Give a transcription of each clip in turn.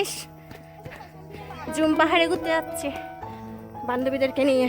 Guys zoom পাহাড়ে ঘুরতে যাচ্ছে বান্ধবীদেরকে নিয়ে।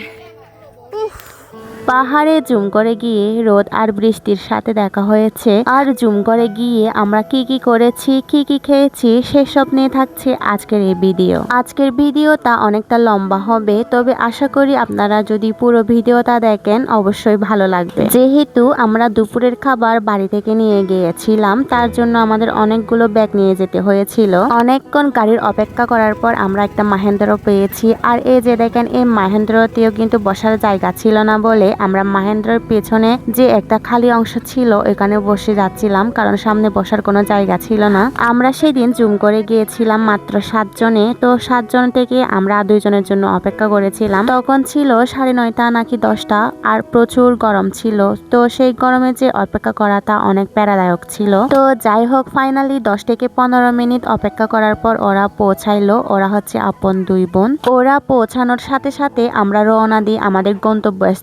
পাহাড়ে জুম করে গিয়ে রোদ আর বৃষ্টির সাথে দেখা হয়েছে। আর জুম করে গিয়ে আমরা কি কি করেছি, কি কি খেয়েছি সেসব নিয়ে থাকছে আজকের এই ভিডিও। আজকের ভিডিওটা অনেকটা লম্বা হবে, তবে আশা করি আপনারা যদি পুরো ভিডিওটা দেখেন, অবশ্যই ভালো লাগবে। যেহেতু আমরা দুপুরের খাবার বাড়ি থেকে নিয়ে গিয়েছিলাম, তার জন্য আমাদের অনেকগুলো ব্যাগ নিয়ে যেতে হয়েছিল। অনেকক্ষণ গাড়ির অপেক্ষা করার পর আমরা একটা মাহেন্দ্র পেয়েছি। আর এই যে দেখেন, এই মাহেন্দ্রতেও কিন্তু বসার জায়গা ছিল না বলে আমরা মাহেন্দ্রের পেছনে যে একটা খালি অংশ ছিল, এখানে বসে যাচ্ছিলাম, কারণ সামনে বসার কোনো জায়গা ছিল না। আমরা সেদিন জুম করে গিয়েছিলাম মাত্র সাতজনে, তো সাতজন থেকে আমরা দুইজনের জন্য অপেক্ষা করেছিলাম। তখন ছিল সাড়ে নয়টা নাকি দশটা, আর প্রচুর গরম ছিল। তো সেই গরমে যে অপেক্ষা করাটা অনেক প্যারাদায়ক ছিল। তো যাই হোক ফাইনালি দশ থেকে পনেরো মিনিট অপেক্ষা করার পর ওরা পৌঁছাইলো। ওরা হচ্ছে আপন দুই বোন। ওরা পৌঁছানোর সাথে সাথে আমরা রওনা দিই আমাদের গন্তব্য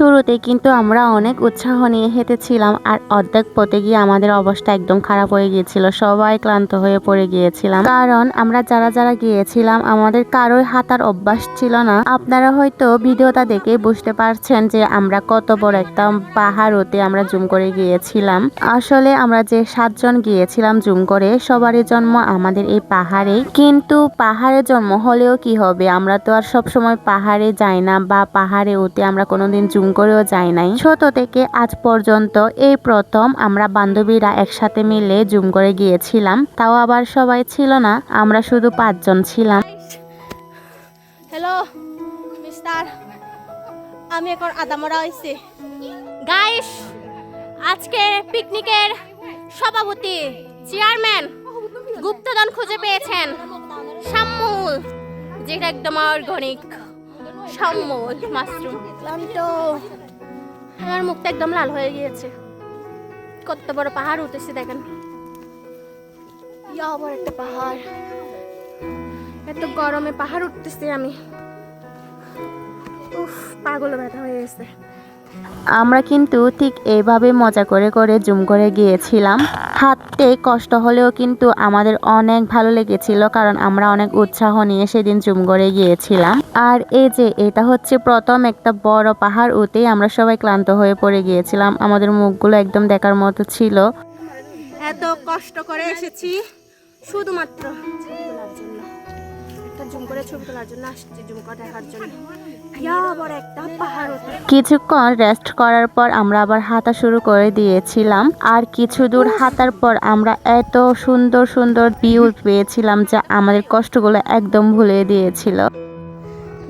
শুরুতে কিন্তু আমরা অনেক উৎসাহ নিয়ে হেঁটেছিলাম আর অর্ধেক পথে গিয়ে আমাদের অবস্থা একদম খারাপ হয়ে গিয়েছিল। সবাই ক্লান্ত হয়ে পড়ে গিয়েছিলাম। কারণ আমরা যারা যারা গিয়েছিলাম, আমাদের কারোর হাঁটার অভ্যাস ছিল না। আপনারা হয়তো ভিডিওটা দেখে বুঝতে পারছেন যে আমরা কত বড় একটা পাহাড় হতে আমরা জুম করে গিয়েছিলাম। আসলে আমরা যে সাতজন গিয়েছিলাম জুম করে, সবারই জন্ম আমাদের এই পাহাড়ে। কিন্তু পাহাড়ে জন্ম হলেও কি হবে? আমরা তো আর সব সময় পাহাড়ে যাই না বা পাহাড়ে উঠে আমরা কোনোদিন জুম করেও যাই নাই। ছোট থেকে আজ পর্যন্ত এই প্রথম আমরা বান্ধবীরা একসাথে মিলে জুম করে গিয়েছিলাম। তাও আবার সবাই ছিল না, আমরা শুধু পাঁচজন ছিলাম। হ্যালো মিস্টার আমি এখন আদামরা হয়েছি গাইস আজকে পিকনিকের সভাপতি চেয়ারম্যান গুপ্তধন খুঁজে পেয়েছেন। শামুল যেটা একদম অর্গানিক। শামুল মাশরুম। ক্লান্ত আমার মুখটা একদম লাল হয়ে গিয়েছে। কত বড় পাহাড় উঠেছে দেখেন। আবার একটা পাহাড়। এত গরমে পাহাড় উঠতেছি আমি। উফ পাগল ব্যথা হয়ে গেছে। আমরা কিন্তু ঠিক এইভাবে মজা করে করে জুম করে গিয়েছিলাম। হাঁটতে কষ্ট হলেও কিন্তু আমাদের অনেক ভালো লেগেছিল কারণ আমরা অনেক উৎসাহ নিয়ে সেদিন জুম করে গিয়েছিলাম। আর এই যে এটা হচ্ছে প্রথম একটা বড় পাহাড় উঠেই আমরা সবাই ক্লান্ত হয়ে পড়ে গিয়েছিলাম। আমাদের মুখগুলো একদম দেখার মতো ছিল। এত কষ্ট করে এসেছি শুধুমাত্র। জুম করে ছবি তোলার জন্য আসছি জুম করে দেখার জন্য। কিছুক্ষণ রেস্ট করার পর আমরা আবার হাঁটা শুরু করে দিয়েছিলাম। আর কিছু দূর হাঁটার পর আমরা এত সুন্দর সুন্দর ভিউ পেয়েছিলাম যা আমাদের কষ্টগুলো একদম ভুলে দিয়েছিল।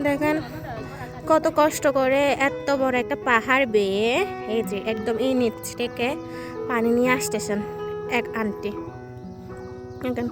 দেখেন কত কষ্ট করে এত বড় একটা পাহাড় বেয়ে এই যে একদম এই নিচ থেকে পানি নিয়ে আসতেছেন এক আন্টি দেখেন,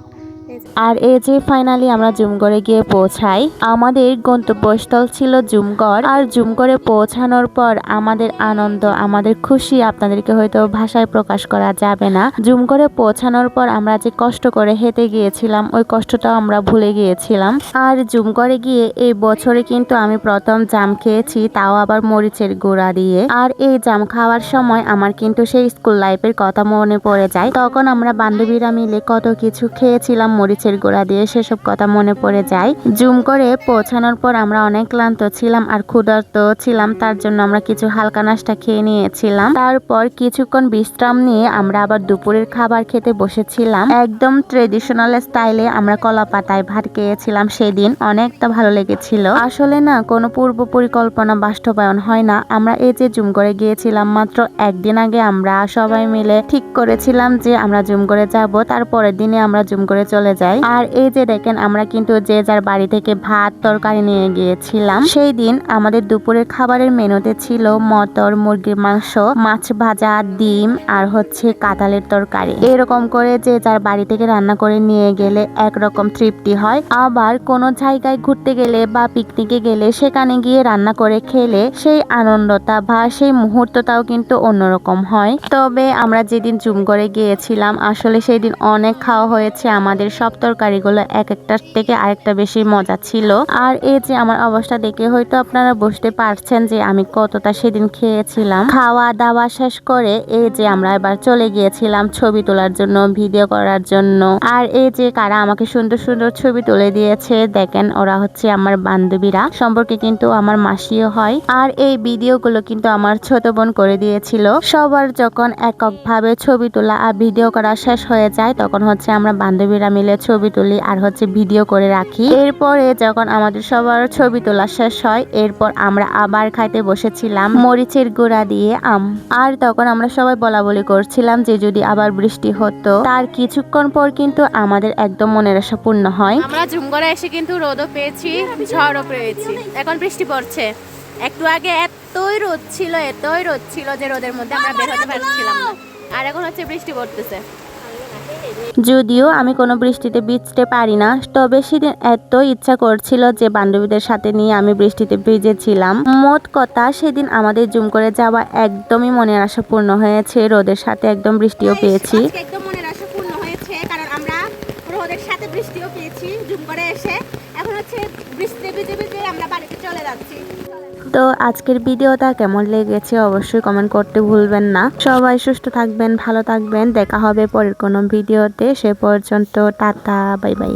আর এই যে ফাইনালি আমরা জুমগড়ে গিয়ে পৌঁছাই, আমাদের গন্তব্যস্থল ছিল জুমগড়। আর জুমগড়ে পৌঁছানোর পর আমাদের আনন্দ, আমাদের খুশি আপনাদেরকে হয়তো ভাষায় প্রকাশ করা যাবে না। জুমগড়ে পৌঁছানোর পর আমরা যে কষ্ট করে হেঁটে গিয়েছিলাম, ওই কষ্টটাও আমরা ভুলে গিয়েছিলাম। আর জুমগড়ে গিয়ে এই বছরে কিন্তু আমি প্রথম জাম খেয়েছি, তাও আবার মরিচের গুঁড়া দিয়ে। আর এই জাম খাওয়ার সময় আমার কিন্তু সেই স্কুল লাইফের কথা মনে পড়ে যায়। তখন আমরা বান্ধবীরা মিলে কত কিছু খেয়েছিলাম মরিচের গুঁড়া দিয়ে সেসব কথা মনে পড়ে যায়। জুম করে পৌঁছানোর পর আমরা অনেক ক্লান্ত ছিলাম আর ক্ষুধার্ত ছিলাম, তার জন্য আমরা কিছু হালকা নাস্তা খেয়ে নিয়েছিলাম। তারপর কিছুক্ষণ বিশ্রাম নিয়ে আমরা আবার দুপুরের খাবার খেতে বসেছিলাম। একদম ট্রেডিশনাল স্টাইলে আমরা কলা পাতায় ভাত খেয়েছিলাম সেদিন, অনেকটা ভালো লেগেছিল। আসলে না, কোনো পূর্ব পরিকল্পনা বাস্তবায়ন হয় না। আমরা এই যে জুম করে গিয়েছিলাম, মাত্র একদিন আগে আমরা সবাই মিলে ঠিক করেছিলাম যে আমরা জুম করে যাব, তারপরের দিনে আমরা জুম করে চলে চলে যায় আর এই যে দেখেন, আমরা কিন্তু যে যার বাড়ি থেকে ভাত তরকারি নিয়ে গিয়েছিলাম, সেই দিন আমাদের দুপুরের খাবারের মেনুতে ছিল মটর, মুরগির মাংস, মাছ ভাজা, ডিম আর হচ্ছে কাঁঠালের তরকারি। এরকম করে যে যার বাড়ি থেকে রান্না করে নিয়ে গেলে একরকম তৃপ্তি হয়। আবার কোনো জায়গায় ঘুরতে গেলে বা পিকনিকে গেলে সেখানে গিয়ে রান্না করে খেলে সেই আনন্দটা বা সেই মুহূর্তটাও কিন্তু অন্যরকম হয়। তবে আমরা যেদিন জুম করে গিয়েছিলাম, আসলে সেই দিন অনেক খাওয়া হয়েছে আমাদের সব তরকারিগুলো এক একটার থেকে আরেকটা বেশি মজা ছিল। আর এই যে আমার অবস্থা দেখে হয়তো আপনারা বুঝতে পারছেন যে আমি কতটা সেদিন খেয়েছিলাম। খাওয়া দাওয়া শেষ করে এই যে আমরা এবার চলে গিয়েছিলাম ছবি তোলার জন্য, ভিডিও করার জন্য। আর এই যে কারা আমাকে সুন্দর সুন্দর ছবি তুলে দিয়েছে, দেখেন ওরা হচ্ছে আমার বান্ধবীরা। সম্পর্কে কিন্তু আমার মাসিও হয়। আর এই ভিডিওগুলো কিন্তু আমার ছোট বোন করে দিয়েছিল। সবার যখন এককভাবে ছবি তোলা আর ভিডিও করা শেষ হয়ে যায়, তখন হচ্ছে আমরা বান্ধবীরা মিলে ছবি তুলি আর হচ্ছে ভিডিও করে রাখি। এরপরে যখন আমাদের সবার ছবি তোলা শেষ হয়, এরপর আমরা আবার খাইতে বসেছিলাম মরিচের গুঁড়া দিয়ে আম। আর তখন আমরা সবাই বলা বলি করছিলাম যে যদি আবার বৃষ্টি হতো, তার কিছুক্ষণ পর কিন্তু আমাদের একদম মনের আশা পূর্ণ হয়। আমরা জুম করে এসে কিন্তু রোদও পেয়েছি, ঝড়ও পেয়েছি। এখন বৃষ্টি পড়ছে। একটু আগে এতই রোদ ছিল, এতই রোদ ছিল যে রোদের মধ্যে আমরা বের হতে পারছিলাম না। আর এখন হচ্ছে বৃষ্টি পড়তেছে। যদিও আমি কোনো বৃষ্টিতে ভিজতে পারি না তবে সেদিন এত ইচ্ছা করছিল যে বান্ধবীদের সাথে নিয়ে আমি বৃষ্টিতে ভিজেছিলাম। মোট কথা সেদিন আমাদের জুম করে যাওয়া একদমই মনের আশা পূর্ণ হয়েছে। রোদের সাথে একদম বৃষ্টিও পেয়েছি আজকে একদম মনের আশা পূর্ণ হয়েছে কারণ আমরা রোদের সাথে বৃষ্টিও পেয়েছি জুম করে এসে এখন হচ্ছে বৃষ্টিতে ভিজে ভিজে আমরা তো আজকের ভিডিওটা কেমন লেগেছে অবশ্যই কমেন্ট করতে ভুলবেন না। সবাই সুস্থ থাকবেন, ভালো থাকবেন। দেখা হবে পরের কোনো ভিডিওতে। সে পর্যন্ত টাটা, বাই বাই।